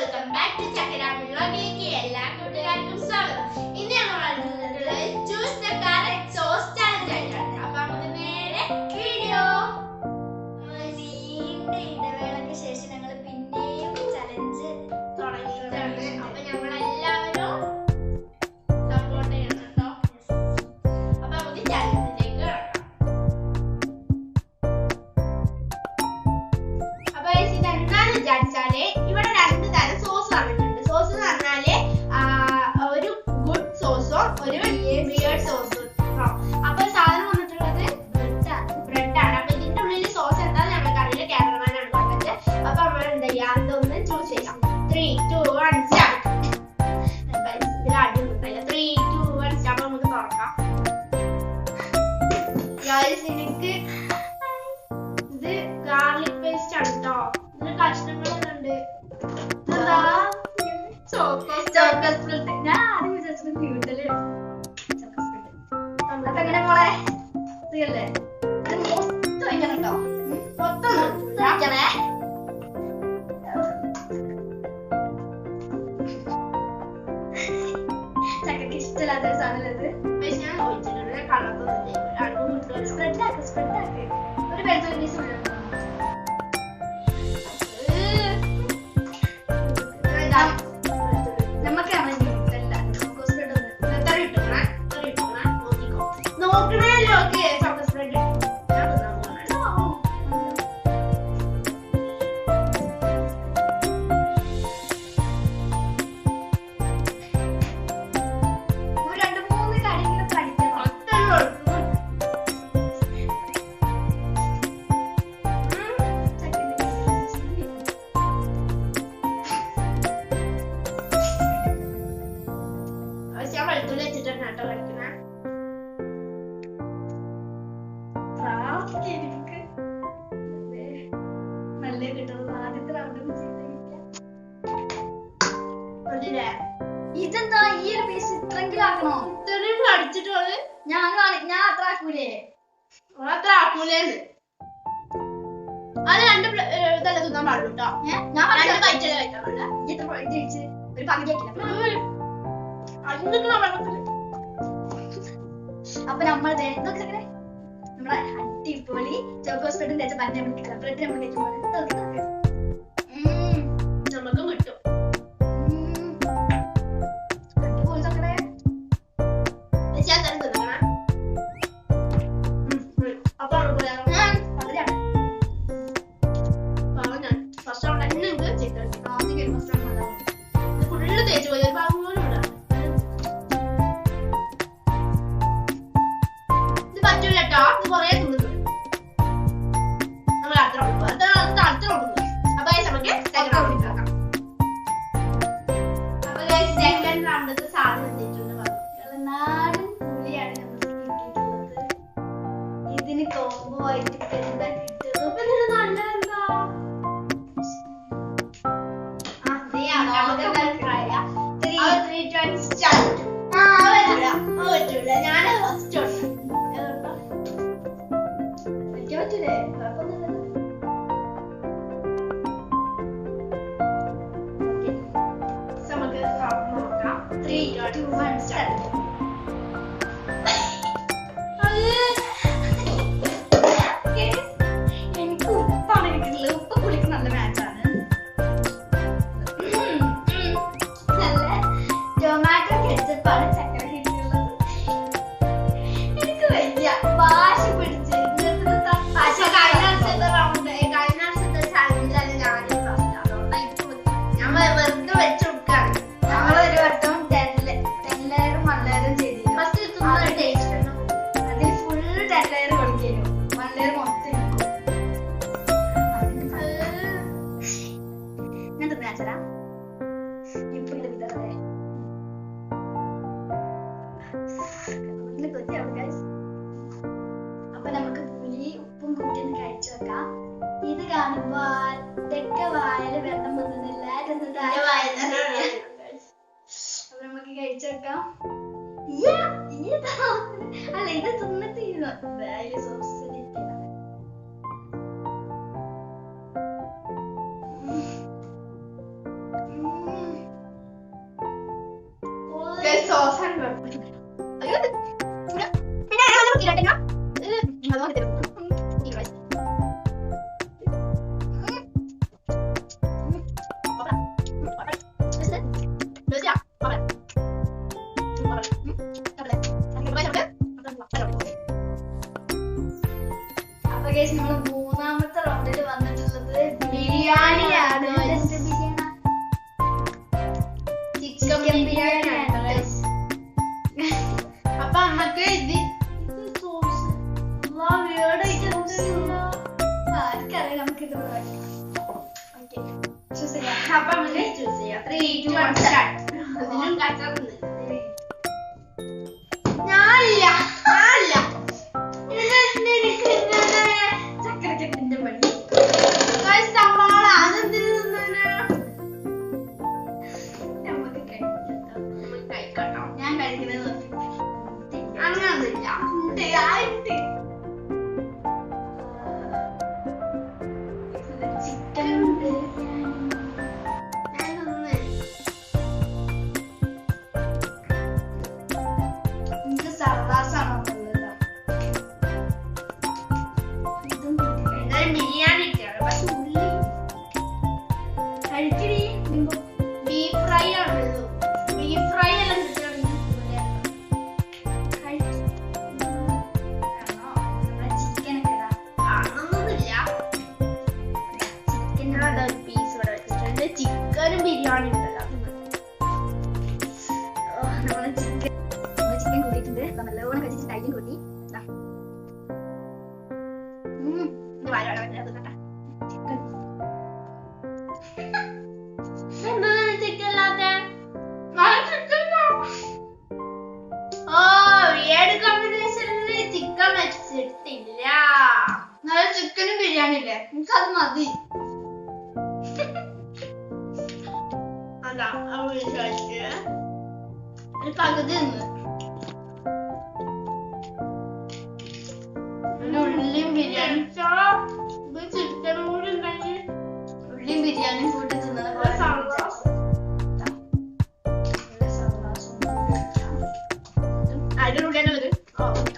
Welcome back to ചക്കരാമുള്ള week എല്ലാ കൂട്ടുകാർക്കും സ്വാഗതം അല്ലേ ഇതെന്താ? ഈ ഒരു പീസ് ഇത്രയെങ്കിലും ആക്കണോ? ഇത്രയും അടിച്ചിട്ടുള്ളത് ഞാൻ ഞാൻ അത്ര ആക്കൂലേ? അത്ര അത് രണ്ട് ഇതല്ല തിന്നാൻ പാടുള്ളൂ ഞാൻ രണ്ട് കഴിക്കാൻ പാടില്ല ഒരു പകുതി അപ്പൊ നമ്മൾ ഇതൊക്കെ നമ്മളെ അടിപൊളി ജോക്കോസ്പെട്ടും തേച്ച പഞ്ഞ ബ്രെഡ് നമ്മൾ കഴിക്കുമ്പോൾ Enjoy today. Bye for now. velhos അപ്പൊ കേസ് നമ്മൾ മൂന്നാമത്തെ റൗണ്ടിൽ വന്നിട്ടുള്ളത് ബിരിയാണിയാണ്. ചിക്കൻ ബിരിയാണി. അപ്പൊ നമുക്ക് ഇത് അപ്പൊ നമുക്ക് ചൂസ് ചെയ്യാം. ത്രീ ടു വൺ സ്റ്റാർട്ട് അതിനും കച്ചറ നല്ലോണം കഴിച്ചിട്ട് തൈരും കൂട്ടി ചിക്കൻ വെച്ചിട്ടില്ല. നല്ല ചിക്കനും ബിരിയാണി ഇല്ലേ? എനിക്ക് അത് മതി. അതാ അവൾ വിചാരിച്ചേ ഒരു പകുതി നിന്ന് I don't know, what get another. Oh.